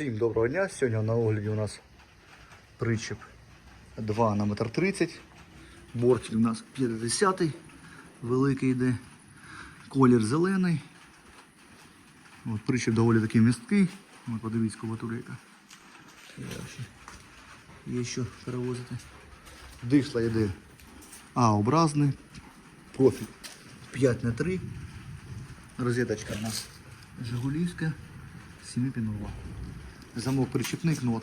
Всім доброго дня. Сьогодні на огляді у нас причіп 2 на метр 30. Бортик у нас 50 великий йде. Колір зелений. От, причіп доволі такий місткий. От, подивіться, яка. Є що перевозити. Дишла йде А-образний. Профіль 5 на 3. Розеточка у нас Жигулівська, 7-пінова. Замок причепний кнот.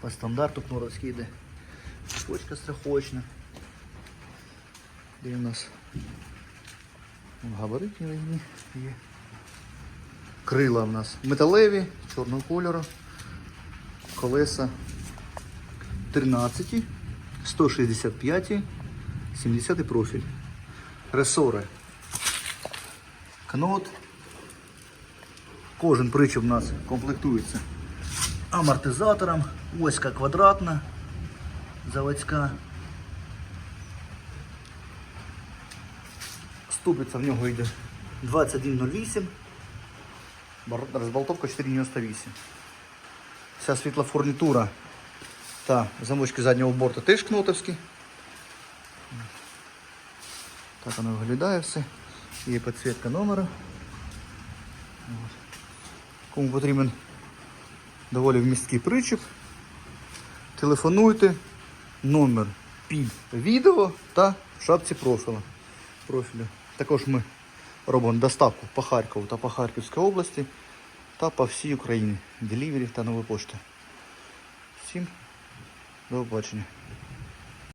По стандарту кноровський йде. Цепочка страховочна. Де у нас габаритні рівні є. Крила у нас металеві, чорного кольору. Колеса 13, 165, 70 профіль. Ресори кнот. Кожен причіп у нас комплектується амортизатором, оська квадратна, заводська. Ступиця в нього йде 2108, бар- розболтовка 498. Вся світлофурнітура та замочки заднього борту теж кнотовські. Так воно виглядає все. Є підсвітка номера. Кому потрібен доволі вмісткий причіп. Телефонуйте. Номер під відео та в шапці профілю. профілю. Також ми робимо доставку по Харкову та по Харківській області та по всій Україні. Делівері та нової пошти. Всім до побачення.